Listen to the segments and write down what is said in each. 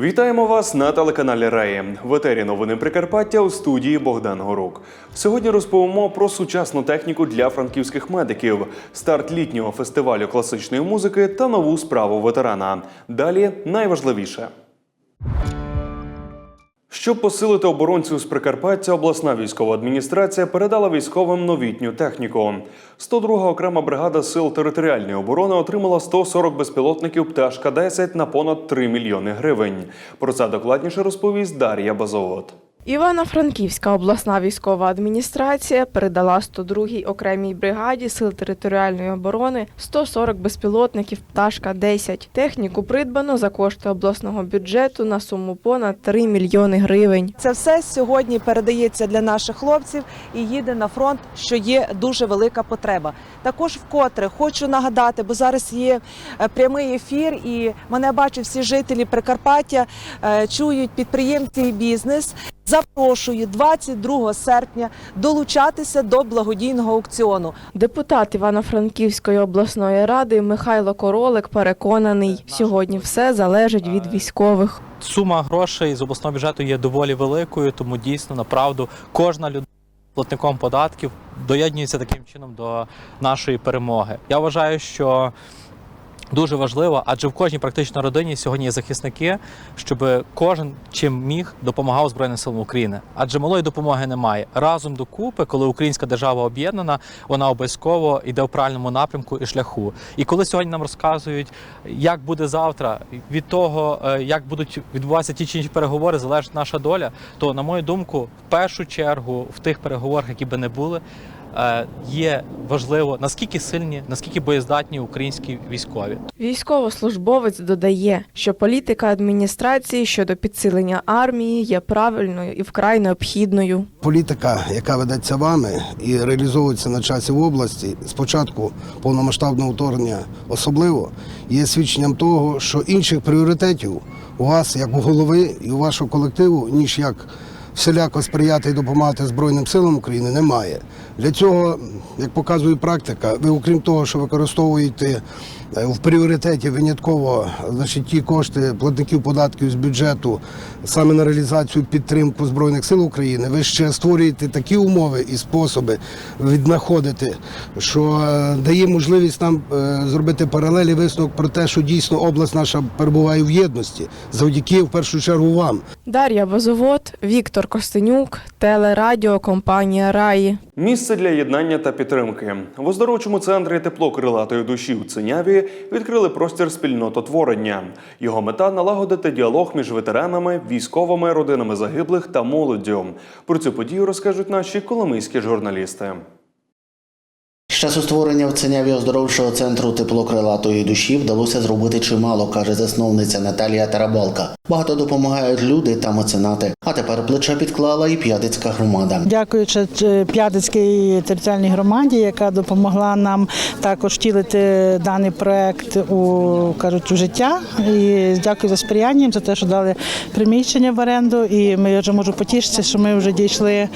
Вітаємо вас на телеканалі Раї. В етері новини Прикарпаття у студії Богдан Горук. Сьогодні розповімо про сучасну техніку для франківських медиків, старт літнього фестивалю класичної музики та нову справу ветерана. Далі найважливіше. Щоб посилити оборонців з Прикарпаття, обласна військова адміністрація передала військовим новітню техніку. 102 окрема бригада сил територіальної оборони отримала 140 безпілотників пташка 10 на понад 3 мільйони гривень. Про це докладніше розповість Дар'я Базовод. Івано-Франківська обласна військова адміністрація передала 102-й окремій бригаді сил територіальної оборони 140 безпілотників пташка 10 Техніку придбано за кошти обласного бюджету на суму понад 3 мільйони гривень. Це все сьогодні передається для наших хлопців і їде на фронт, що є дуже велика потреба. Також вкотре хочу нагадати, бо зараз є е, прямий ефір, і мене бачать всі жителі Прикарпаття, е, чують підприємці і бізнес. Запрошую 22 серпня долучатися до благодійного аукціону. Депутат Івано-Франківської обласної ради Михайло Королик переконаний, сьогодні все залежить від військових. сума грошей з обласного бюджету є доволі великою, тому дійсно направду кожна людина платником податків доєднується таким чином до нашої перемоги. Я вважаю, що дуже важливо, адже в кожній практично родині сьогодні є захисники, щоб кожен чим міг допомагав Збройним силам України. Адже малої допомоги немає. Разом докупи, коли українська держава об'єднана, вона обов'язково йде в правильному напрямку і шляху. І коли сьогодні нам розказують, як буде завтра, від того, е, як будуть відбуватися ті чи інші переговори, залежить наша доля, то, на мою думку, в першу чергу в тих переговорах, які би не були, е, є важливо наскільки сильні, наскільки боєздатні українські військові. Військовослужбовець додає, що політика адміністрації щодо підсилення армії є правильною і вкрай необхідною. Політика, яка ведеться вами і реалізовується на часі в області, спочатку повномасштабного вторгнення особливо, є свідченням того, що інших пріоритетів у вас, як у голови і у вашого колективу, ніж як всіляко сприяти і допомагати Збройним силам України, немає. Для цього, як показує практика, ви, окрім того, що використовуєте в пріоритеті винятково значить, ті кошти платників податків з бюджету саме на реалізацію підтримку Збройних сил України, ви ще створюєте такі умови і способи віднаходити, що е, дає можливість нам е, зробити паралелі висновок про те, що дійсно область наша перебуває в єдності, завдяки в першу чергу вам. Дар'я Базовод, Віктор Костенюк, телерадіокомпанія Раї. Місце для єднання та підтримки в оздоровчому центрі тепло крилатої душі в Циняві відкрили простір спільнототворення. Його мета налагодити діалог між ветеранами, військовими, родинами загиблих та молоддю. Про цю подію розкажуть наші коломийські журналісти. Часу створення в Ценяві оздоровчого центру теплокрилатої душі вдалося зробити чимало, каже засновниця Наталія Тарабалка. Багато допомагають люди та меценати. А тепер плече підклала і п'ятицька громада. Дякуючи е, П'ятицькій територіальній громаді, яка допомогла нам також втілити даний проект у кажуть у життя. І дякую за сприяння за те, що дали приміщення в оренду. І ми вже можу потішитися, що ми вже дійшли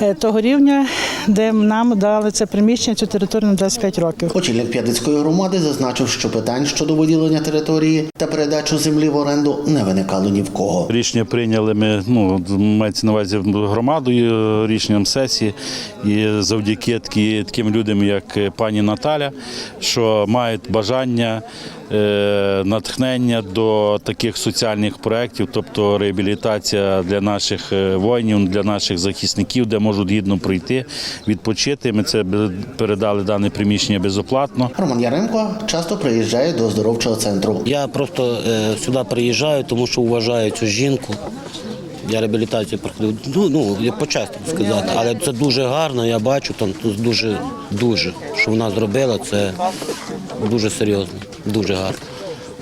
е, того рівня, де нам дали це приміщення, цю територію на 25 років. Очільник П'ятицької громади зазначив, що питань щодо виділення території та передачу землі в оренду не виникало ні в кого. Рішення прийняли ми, ну, мається на увазі громадою, рішенням сесії. І завдяки такі, таким людям, як пані Наталя, що мають бажання, е, натхнення до таких соціальних проєктів, тобто реабілітація для наших е, воїнів, для наших захисників, де можуть гідно пройти, відпочити. Ми це передали дане приміщення безоплатно. Роман Яремко часто приїжджає до оздоровчого центру. Я просто е, сюди приїжджаю, тому що вважаю цю жінку. Я реабілітацію проходив. Ну, ну, я сказати. Але це дуже гарно, я бачу, там тут дуже, дуже, що вона зробила, це дуже серйозно, дуже гарно.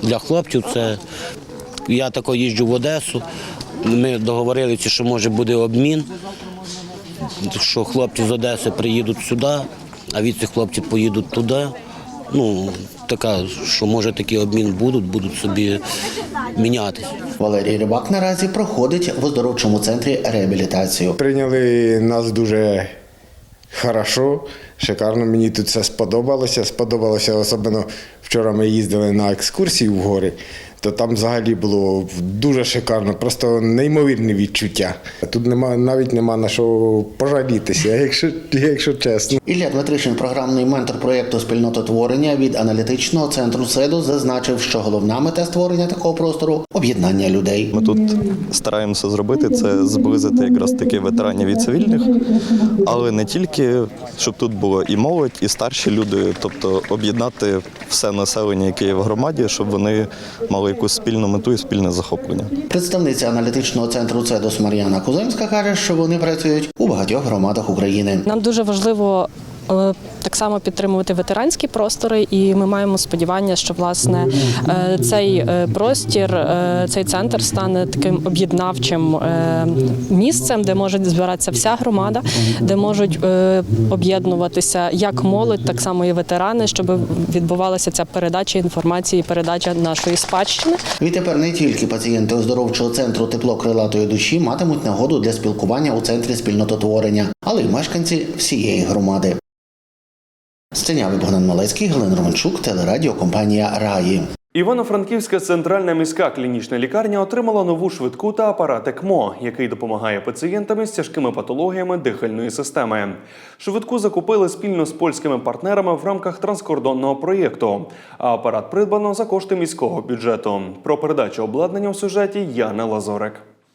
Для хлопців це. Я тако їжджу в Одесу. Ми договорилися, що може буде обмін, що хлопці з Одеси приїдуть сюди, а від цих хлопців поїдуть туди. Ну, така, що може такий обмін будуть, будуть собі мінятися. Валерій Рибак наразі проходить в оздоровчому центрі реабілітацію. Прийняли нас дуже хорошо, шикарно. Мені тут все сподобалося. Сподобалося особливо вчора ми їздили на екскурсію в гори. то там взагалі було дуже шикарно, просто неймовірне відчуття. Тут нема навіть нема на що пожалітися, якщо, якщо чесно. Ілля Дмитришин, програмний ментор проєкту спільнототворення від аналітичного центру СЕДу, зазначив, що головна мета створення такого простору об'єднання людей. Ми тут стараємося зробити це зблизити якраз таки ветеранів від цивільних, але не тільки, щоб тут було і молодь, і старші люди, тобто об'єднати все населення, яке є в громаді, щоб вони мали якусь спільну мету і спільне захоплення. Представниця аналітичного центру ЦЕДОС Мар'яна Куземська каже, що вони працюють у багатьох громадах України. Нам дуже важливо е, так само підтримувати ветеранські простори, і ми маємо сподівання, що власне е, цей е, простір, е, цей центр стане таким об'єднавчим місцем, де може збиратися вся громада, де можуть об'єднуватися як молодь, так само і ветерани, щоб відбувалася ця передача інформації, передача нашої спадщини. Відтепер не тільки пацієнти оздоровчого центру тепло крилатої душі матимуть нагоду для спілкування у центрі спільнототворення, але й мешканці всієї громади. Сценявий Богдан Малецький, Галина Романчук, телерадіокомпанія Раї. Івано-Франківська центральна міська клінічна лікарня отримала нову швидку та апарат ЕКМО, який допомагає пацієнтам із тяжкими патологіями дихальної системи. Швидку закупили спільно з польськими партнерами в рамках транскордонного проєкту. А апарат придбано за кошти міського бюджету. Про передачу обладнання в сюжеті Яна Лазорик.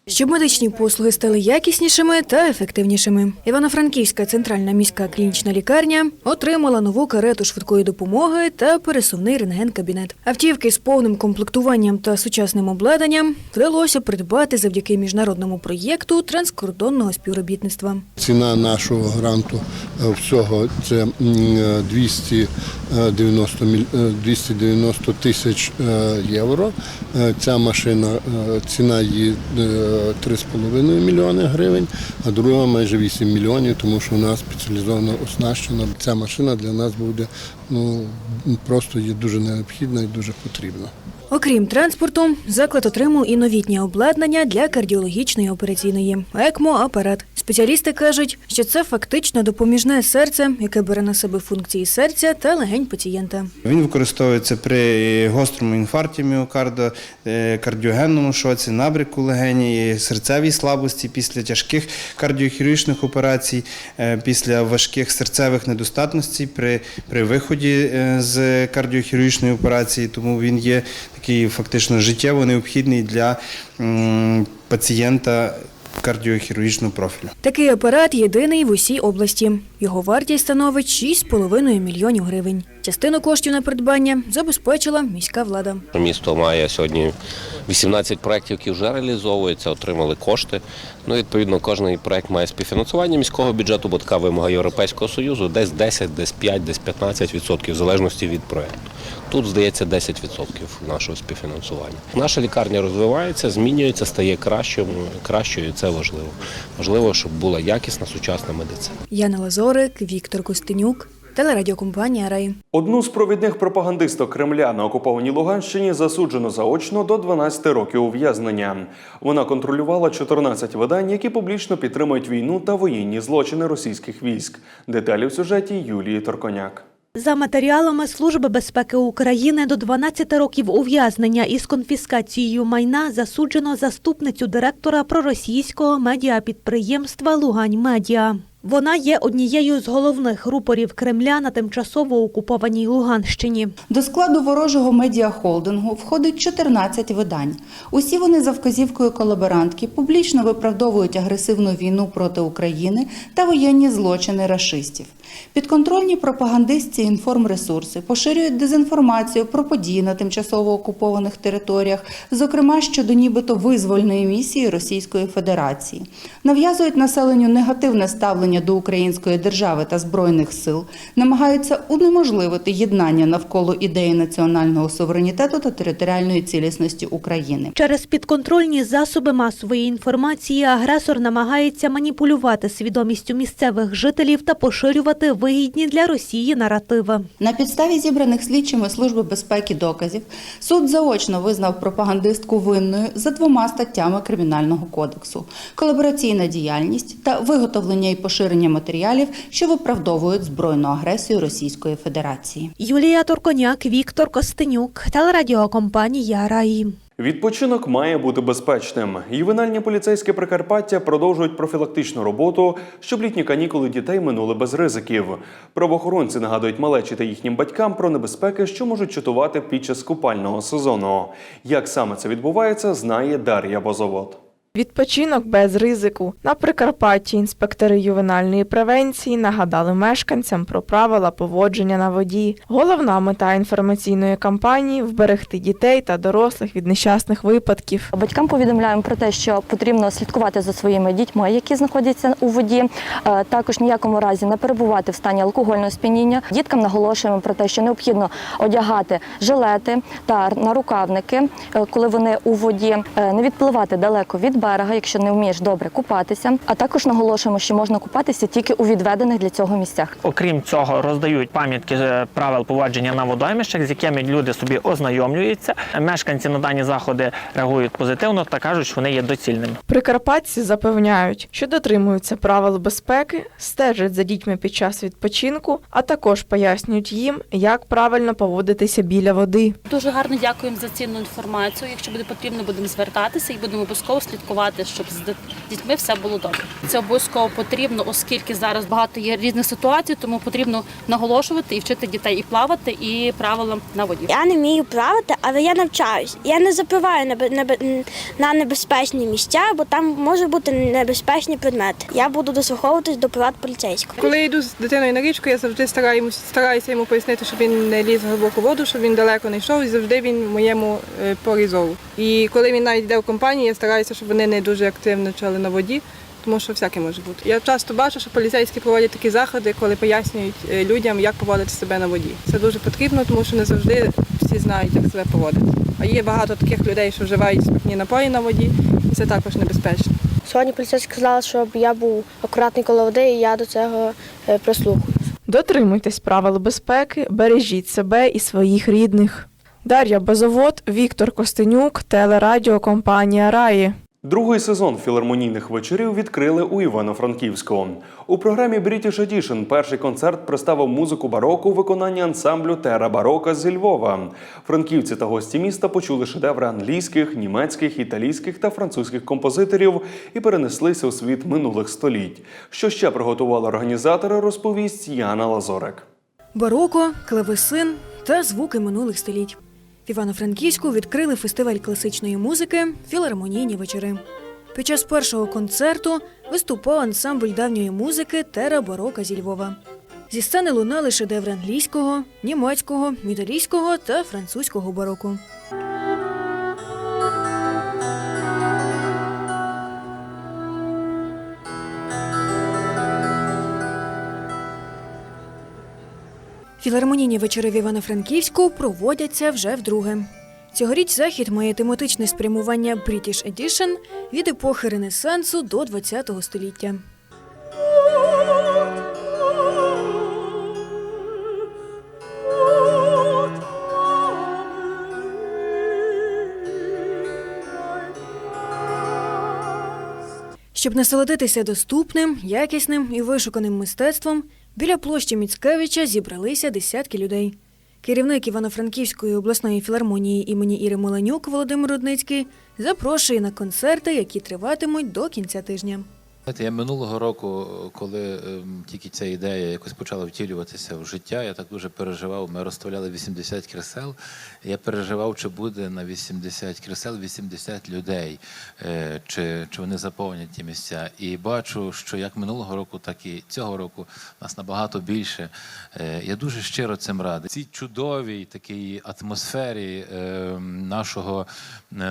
Щоб медичні послуги стали якіснішими та ефективнішими. Івано-Франківська центральна міська клінічна лікарня отримала нову карету швидкої допомоги та пересувний рентген-кабінет. Автівки з повним комплектуванням та сучасним обладнанням вдалося придбати завдяки міжнародному проєкту транскордонного співробітництва. Ціна нашого гранту е, всього це м, е, 290, міль- е, 290 тисяч е, євро. Е, Ця машина, е, ціна її е, 3,5 мільйони гривень, а друга майже 8 мільйонів, тому що нас спеціалізовано оснащена. Ця машина для нас буде ну, просто є дуже необхідна і дуже потрібна. Окрім транспорту, заклад отримав і новітнє обладнання для кардіологічної операційної ЕКМО-апарат. Спеціалісти кажуть, що це фактично допоміжне серце, яке бере на себе функції серця та легень пацієнта. Він використовується при гострому інфаркті міокарда, е, кардіогенному шоці, набряку легені, серцевій слабості після тяжких кардіохірургічних операцій, е, після важких серцевих недостатностей при, при виході е, з кардіохірургічної операції. Тому він є такий фактично життєво необхідний для пацієнта кардіохірургічного профілю. Такий апарат єдиний в усій області. Його вартість становить 6,5 мільйонів гривень. Частину коштів на придбання забезпечила міська влада. Місто має сьогодні 18 проєктів, які вже реалізовуються, отримали кошти. Ну, відповідно, кожен проєкт має співфінансування міського бюджету, бо така вимога Європейського Союзу, десь 10, десь 5, десь 15 відсотків, в залежності від проєкту. Тут, здається, 10 відсотків нашого співфінансування. Наша лікарня розвивається, змінюється, стає кращою, кращою, і це важливо. Важливо, щоб була якісна сучасна медицина. Яна Лазорик, Віктор Костенюк, телерадіокомпанія Рай. Одну з провідних пропагандисток Кремля на окупованій Луганщині засуджено заочно до 12 років ув'язнення. Вона контролювала 14 видань, які публічно підтримують війну та воєнні злочини російських військ. Деталі в сюжеті Юлії Торконяк. За матеріалами Служби безпеки України до 12 років ув'язнення із конфіскацією майна засуджено заступницю директора проросійського медіапідприємства Лугань Медіа. Вона є однією з головних рупорів Кремля на тимчасово окупованій Луганщині. До складу ворожого медіахолдингу входить 14 видань. Усі вони за вказівкою колаборантки публічно виправдовують агресивну війну проти України та воєнні злочини рашистів. Підконтрольні пропагандистці інформресурси поширюють дезінформацію про події на тимчасово окупованих територіях, зокрема щодо нібито визвольної місії Російської Федерації, нав'язують населенню негативне ставлення до української держави та збройних сил, намагаються унеможливити єднання навколо ідеї національного суверенітету та територіальної цілісності України. Через підконтрольні засоби масової інформації агресор намагається маніпулювати свідомістю місцевих жителів та поширювати вигідні для Росії наративи. На підставі зібраних слідчими Служби безпеки доказів суд заочно визнав пропагандистку винною за двома статтями Кримінального кодексу: колабораційна діяльність та виготовлення і поширення поширення матеріалів, що виправдовують збройну агресію Російської Федерації. Юлія Турконяк, Віктор Костенюк, телерадіокомпанія Раї. Відпочинок має бути безпечним. Ювенальні поліцейські Прикарпаття продовжують профілактичну роботу, щоб літні канікули дітей минули без ризиків. Правоохоронці нагадують малечі та їхнім батькам про небезпеки, що можуть чутувати під час купального сезону. Як саме це відбувається, знає Дар'я Бозовод. Відпочинок без ризику. На Прикарпатті інспектори ювенальної превенції нагадали мешканцям про правила поводження на воді. Головна мета інформаційної кампанії вберегти дітей та дорослих від нещасних випадків. Батькам повідомляємо про те, що потрібно слідкувати за своїми дітьми, які знаходяться у воді. Е, Також ніякому разі не перебувати в стані алкогольного сп'яніння. Діткам наголошуємо про те, що необхідно одягати жилети та нарукавники, е, коли вони у воді, Е, не відпливати далеко від берега, якщо не вмієш добре купатися. А також наголошуємо, що можна купатися тільки у відведених для цього місцях. Окрім цього, роздають пам'ятки правил поводження на водоймищах, з якими люди собі ознайомлюються. Мешканці на дані заходи реагують позитивно та кажуть, що вони є доцільними. Прикарпатці запевняють, що дотримуються правил безпеки, стежать за дітьми під час відпочинку, а також пояснюють їм, як правильно поводитися біля води. Дуже гарно дякуємо за цінну інформацію. Якщо буде потрібно, будемо звертатися і будемо обов'язково слідкувати, щоб з дітьми все було добре. Це обов'язково потрібно, оскільки зараз багато є різних ситуацій, тому потрібно наголошувати і вчити дітей і плавати, і правилам на воді. Я не вмію плавати, але я навчаюсь. Я не запливаю на, бе- на, бе- на небезпечні місця, бо там може бути небезпечні предмети. Я буду дослуховуватись до порад поліцейського. Коли я йду з дитиною на річку, я завжди стараюся, стараюся йому пояснити, щоб він не ліз в глибоку воду, щоб він далеко не йшов, і завжди він в моєму е, порі зору. І коли він навіть йде в компанію, я стараюся, щоб вони не дуже активно чали на воді, тому що всяке може бути. Я часто бачу, що поліцейські проводять такі заходи, коли пояснюють е, людям, як поводити себе на воді. Це дуже потрібно, тому що не завжди всі знають, як себе поводити. А є багато таких людей, що вживають спиртні напої на воді, і це також небезпечно. Сьогодні поліцейські сказали, щоб я був акуратний коло води, і я до цього е, прислухаюсь. Дотримуйтесь правил безпеки, бережіть себе і своїх рідних. Дар'я Базовод, Віктор Костенюк, телерадіокомпанія Раї. Другий сезон філармонійних вечорів відкрили у Івано-Франківську. У програмі British Edition перший концерт представив музику бароко у виконанні ансамблю Тера Барока зі Львова. Франківці та гості міста почули шедеври англійських, німецьких, італійських та французьких композиторів і перенеслися у світ минулих століть. Що ще приготували організатори, розповість Яна Лазорик. Бароко, клавесин та звуки минулих століть. В Івано-Франківську відкрили фестиваль класичної музики Філармонійні вечори. Під час першого концерту виступав ансамбль давньої музики Тера Барока зі Львова. Зі сцени лунали шедеври англійського, німецького, італійського та французького бароку. Філармонійні вечори в Івано-Франківську проводяться вже вдруге. Цьогоріч захід має тематичне спрямування British Edition від епохи Ренесансу до ХХ століття. Щоб насолодитися доступним, якісним і вишуканим мистецтвом, біля площі Міцкевича зібралися десятки людей. Керівник Івано-Франківської обласної філармонії імені Іри Моленюк Володимир Рудницький запрошує на концерти, які триватимуть до кінця тижня. Знаєте, я минулого року, коли ем, тільки ця ідея якось почала втілюватися в життя, я так дуже переживав. Ми розставляли 80 кресел. Я переживав, чи буде на 80 кресел 80 людей, е, чи, чи вони заповнять ті місця. І бачу, що як минулого року, так і цього року нас набагато більше. Е, Я дуже щиро цим радий. Цій чудовій такій атмосфері е, нашого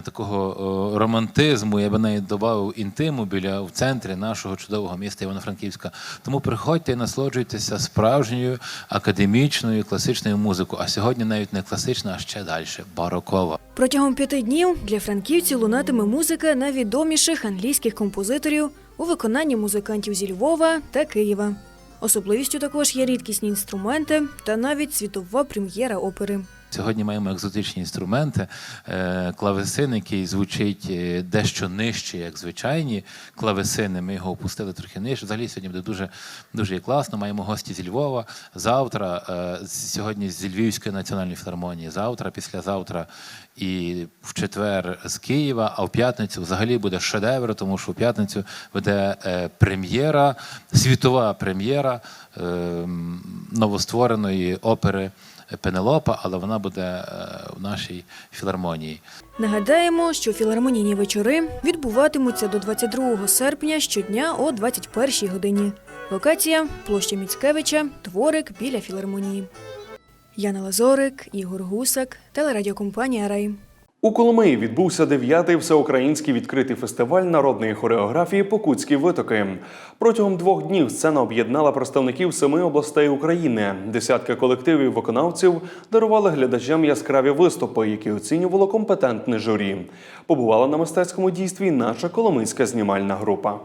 такого романтизму, я би навіть додав інтиму біля в центрі нашого чудового міста Івано-Франківська. Тому приходьте і насолоджуйтеся справжньою академічною класичною музикою. А сьогодні навіть не класична, а ще далі барокова. Протягом п'яти днів для франківців лунатиме музика найвідоміших англійських композиторів у виконанні музикантів зі Львова та Києва. Особливістю також є рідкісні інструменти та навіть світова прем'єра опери. Сьогодні маємо екзотичні інструменти, е, клавесин, який звучить е, дещо нижче, як звичайні клавесини. Ми його опустили трохи нижче. Взагалі сьогодні буде дуже, дуже класно. Маємо гості зі Львова. Завтра, е, сьогодні зі Львівської національної філармонії, завтра, післязавтра і в четвер з Києва, а в п'ятницю взагалі буде шедевр, тому що в п'ятницю буде е, прем'єра, світова прем'єра е, новоствореної опери Пенелопа, але вона буде е, в нашій філармонії. Нагадаємо, що філармонійні вечори відбуватимуться до 22 серпня щодня о 21 годині. Локація площа Міцкевича, дворик біля філармонії. Яна Лазорик, Ігор Гусак, телерадіокомпанія Рай. У Коломиї відбувся дев'ятий всеукраїнський відкритий фестиваль народної хореографії Покутські витоки. Протягом двох днів сцена об'єднала представників семи областей України. Десятки колективів виконавців дарували глядачам яскраві виступи, які оцінювало компетентне журі. Побувала на мистецькому дійстві наша коломийська знімальна група.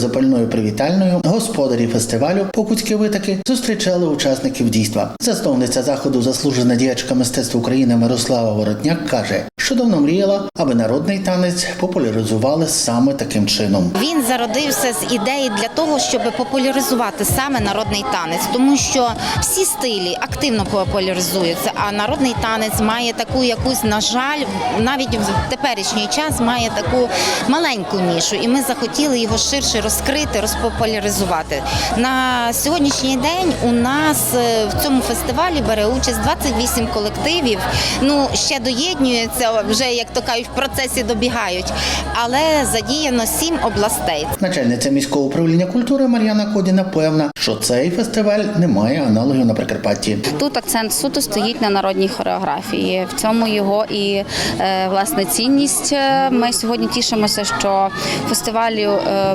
Запальною привітальною господарі фестивалю Покутські витоки зустрічали учасників дійства. Засновниця заходу, заслужена діячка мистецтва України Мирослава Воротняк каже, що давно мріяла, аби народний танець популяризували саме таким чином. Він зародився з ідеї для того, щоб популяризувати саме народний танець, тому що всі стилі активно популяризуються, а народний танець має таку якусь, на жаль, навіть в теперішній час має таку маленьку нішу, і ми захотіли його ширше розкрити, розпопуляризувати. На сьогоднішній день у нас е, в цьому фестивалі бере участь 28 колективів. Ну ще доєднюються, вже як то кажуть, в процесі добігають, але задіяно сім областей. Начальниця міського управління культури Мар'яна Кодіна певна, що цей фестиваль не має аналогів на Прикарпатті. Тут акцент суто стоїть на народній хореографії. В цьому його і е, власне цінність. Е, Ми сьогодні тішимося, що фестивалю е,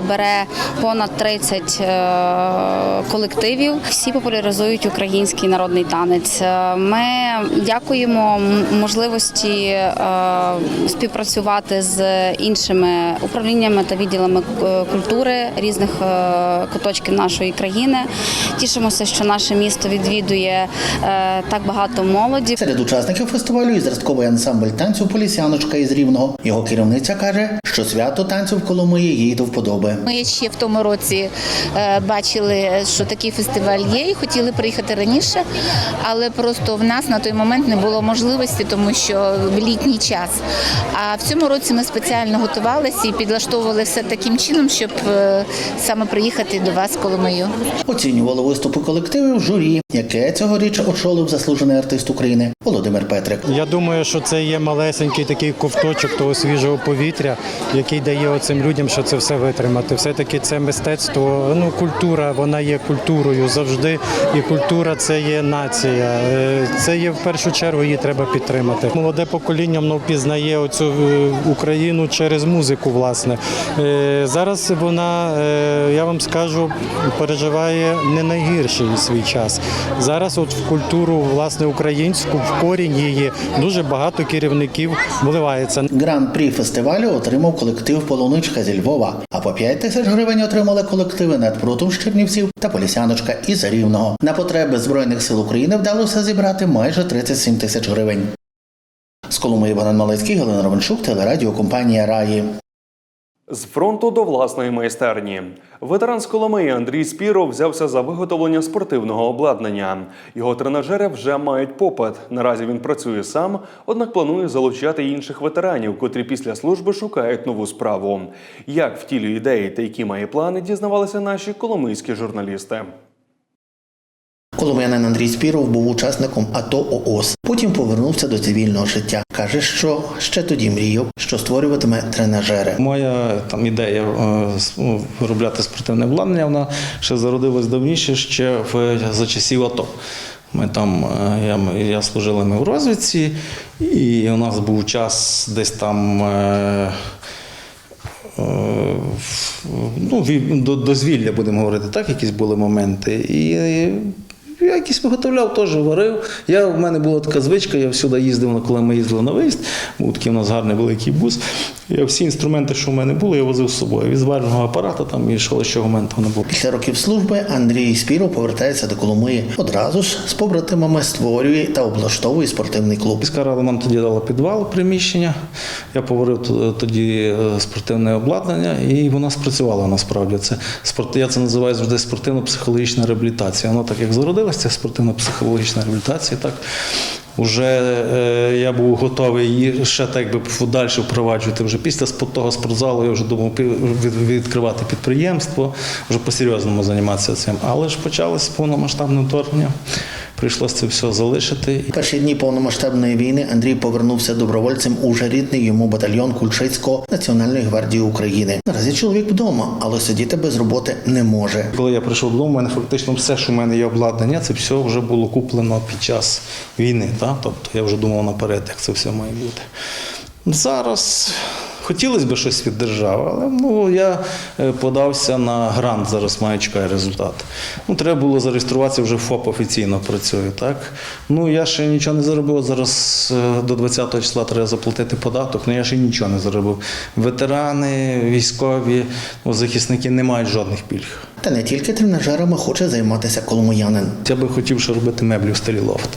понад 30 е, колективів. Всі популяризують український народний танець. Е, Ми дякуємо можливості е, співпрацювати з іншими управліннями та відділами е, культури різних е, куточків нашої країни. Тішимося, що наше місто відвідує так багато молоді. Серед учасників фестивалю і зразковий ансамбль танцю Полісяночка із Рівного. Його керівниця каже, що свято танцю в Коломиї їй до вподоби. Ми ще в тому році бачили, що такий фестиваль є, і хотіли приїхати раніше, але просто в нас на той момент не було можливості, тому що в літній час. А в цьому році ми спеціально готувалися і підлаштовували все таким чином, щоб е, саме приїхати до вас, Коломию. Оцінювали виступи колективів журі, яке цьогоріч очолив заслужений артист України Володимир Петрик. Я думаю, що це є малесенький такий ковточок того свіжого повітря, який дає оцим людям, що це все витримати. Все-таки це мистецтво, ну культура, вона є культурою завжди. І культура це є нація. Е, Це є в першу чергу, її треба підтримати. Молоде покоління воно впізнає оцю е, Україну через музику. Власне Е, зараз вона, я вам скажу, переживає не найгірший свій час. Зараз, от в культуру власне українську, в корінь її дуже багато керівників вливається. Гран-прі фестивалю отримав колектив Полуничка зі Львова, а по 5 тисяч гривень отримали колективи Надпрутум з Чернівців та Полісяночка із Рівного. На потреби Збройних сил України вдалося зібрати майже 37 тисяч гривень. З Коломиї Богдан Малецький, Галина Романчук, телерадіокомпанія Раї. З фронту до власної майстерні. Ветеран з Коломиї Андрій Спіров взявся за виготовлення спортивного обладнання. Його тренажери вже мають попит. Наразі він працює сам, однак планує залучати інших ветеранів, котрі після служби шукають нову справу. Як втілює ідеї та які має плани, дізнавалися наші коломийські журналісти. Коломиянин Андрій Спіров був учасником АТО ООС. Потім повернувся до цивільного життя. Каже, що ще тоді мріяв, що створюватиме тренажери. Моя там ідея е, ну, виробляти спортивне обладнання, вона ще зародилась давніше, ще в, за часів АТО. Ми там, е, я, я служили ми в розвідці, і у нас був час десь там. е, е, Ну, до, дозвілля, будемо говорити, так, якісь були моменти. І я якісь виготовляв, теж варив. Я, в мене була така звичка, я всюди їздив, коли ми їздили на виїзд, був такий у нас гарний великий бус. Я всі інструменти, що в мене були, я возив з собою. Від зварного апарата там і що ще в мене там не було. Після років служби Андрій Спіров повертається до Коломиї. Одразу ж з побратимами створює та облаштовує спортивний клуб. Міська рада нам тоді дала підвал приміщення. Я поварив тоді е, спортивне обладнання, і воно спрацювало насправді. Це спорт, я це називаю завжди спортивно-психологічна реабілітація. Воно так як зародилася, ця спортивно-психологічна реабілітація. Так вже е, я був готовий її ще так би далі впроваджувати. Вже після того спортзалу я вже думав відкривати підприємство, вже по-серйозному займатися цим. Але ж почалось повномасштабне вторгнення. Прийшлося це все залишити. Перші дні повномасштабної війни Андрій повернувся добровольцем у вже рідний йому батальйон Кульчицького Національної гвардії України. Наразі чоловік вдома, але сидіти без роботи не може. Коли я прийшов додому, у мене фактично все, що в мене є обладнання, це все вже було куплено під час війни. Так? Тобто я вже думав наперед, як це все має бути. Зараз хотілося б щось від держави, але ну, я е, подався на грант, зараз маю чекаю результат. Ну, треба було зареєструватися, вже ФОП офіційно працює. Так? Ну, я ще нічого не заробив. Зараз е, до 20 числа треба заплатити податок, але я ще нічого не заробив. Ветерани, військові, ну, захисники не мають жодних пільг. Та не тільки тренажерами хоче займатися коломиянин. Я би хотів ще робити меблі в стилі лофт.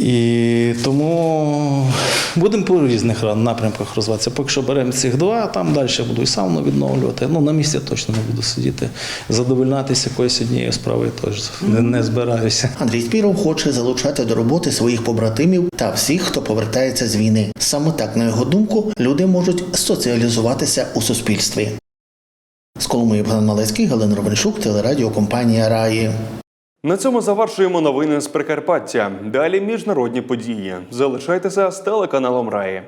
І тому будемо по різних напрямках розвиватися. Поки що беремо цих два, а там далі буду і сауну відновлювати. Ну, на місці точно не буду сидіти. Задовольнятися якоюсь однією справою теж не, не збираюся. Андрій Спіров хоче залучати до роботи своїх побратимів та всіх, хто повертається з війни. Саме так, на його думку, люди можуть соціалізуватися у суспільстві. З Коломиї Богдан Малецький, Галина Ровеншук, телерадіокомпанія Раї. На цьому завершуємо новини з Прикарпаття. Далі міжнародні події. Залишайтеся з телеканалом Раї.